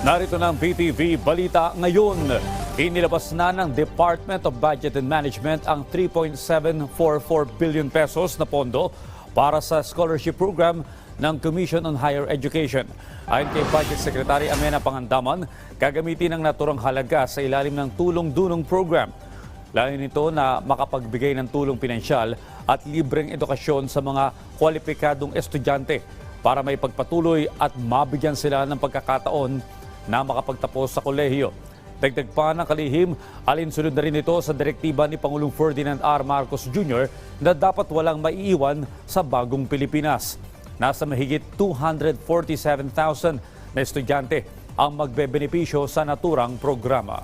Narito ng PTV Balita ngayon. Inilabas na ng Department of Budget and Management ang 3.744 billion pesos na pondo para sa scholarship program ng Commission on Higher Education. Ayon kay Budget Secretary Amena Pangandaman, gagamitin ang naturang halaga sa ilalim ng tulong-dunong program. Layo nito na makapagbigay ng tulong pinansyal at libreng edukasyon sa mga kwalipikadong estudyante para may pagpatuloy at mabigyan sila ng pagkakataon na makapagtapos sa kolehiyo. Dagdag pa ng kalihim, alinsunod na rin ito sa direktiba ni Pangulong Ferdinand R. Marcos Jr. na dapat walang maiiwan sa bagong Pilipinas. Nasa mahigit 247,000 na estudyante ang magbebenepisyo sa naturang programa.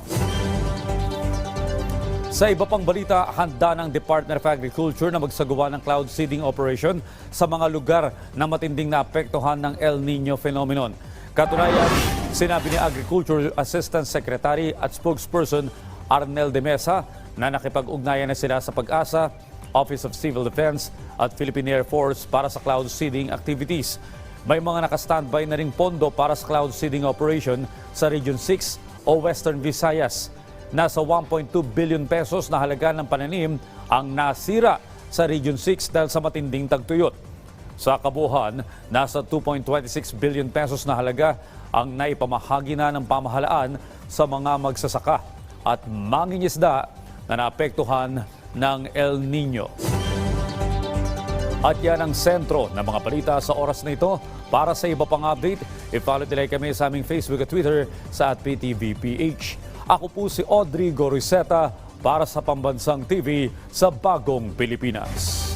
Sa iba pang balita, handa ng Department of Agriculture na magsagawa ng cloud seeding operation sa mga lugar na matinding naapektuhan ng El Nino phenomenon. Katunayan, sinabi ni Agriculture Assistant Secretary at spokesperson Arnel de Mesa na nakipag-ugnayan na sila sa pag-asa, Office of Civil Defense at Philippine Air Force para sa cloud seeding activities. May mga nakastandby na ring pondo para sa cloud seeding operation sa Region 6 o Western Visayas. Nasa 1.2 billion pesos na halaga ng pananim ang nasira sa Region 6 dahil sa matinding tagtuyot. Sa kabuhan, nasa 2.26 billion pesos na halaga ang naipamahagi na ng pamahalaan sa mga magsasaka at mangingisda na naapektuhan ng El Nino. At yan ang sentro ng mga balita sa oras na ito. Para sa iba pang update, i-follow nila kami sa aming Facebook at Twitter sa at PTVPH. Ako po si Audrey Goriseta para sa Pambansang TV sa Bagong Pilipinas.